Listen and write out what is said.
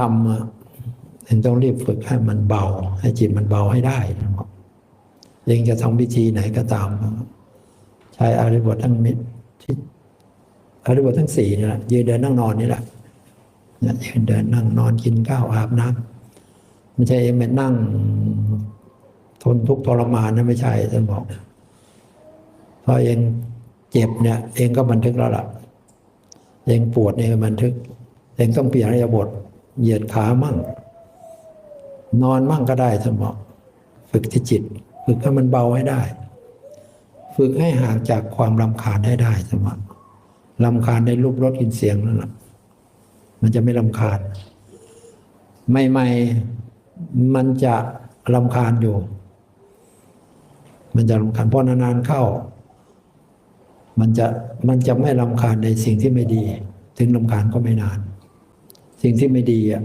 ทำอะเองต้องรีบฝึกให้มันเบา ให้จิตมันเบาให้ได้นะครับเองจะทำพิธีไหนก็ตาม ใช้อาริบททั้งมิตรที่อาริบททั้งสี่นี่แหละยืนเดินนั่งนอนนี่แหละยืนเดินนั่งนอนกินข้าวอาบน้ำไม่ใช่เองไปนั่ง ทนทุกข์ทรมานนะไม่ใช่ท่านบอกพอเองเจ็บเนี่ย เองก็บันทึกแล้วล่ะ เองปวดเองบันทึก เองต้องเปลี่ยนอริยบท เหยียดขามั่ง นอนมั่งก็ได้ท่านบอกฝึกที่จิต ฝึกให้มันเบาให้ได้ ฝึกให้ห่างจากความรำคาญให้ได้ท่านบอกรำคาญในรูปรสกลินเสียงนั่นแหละมันจะไม่รำคาญใหม่ๆมันจะรำคาญอยู่ มันจะรำคาญเพราะนานๆเข้า มันจะมันจะไม่รำคาญในสิ่งที่ไม่ดี ถึงรำคาญก็ไม่นาน สิ่งที่ไม่ดีอะ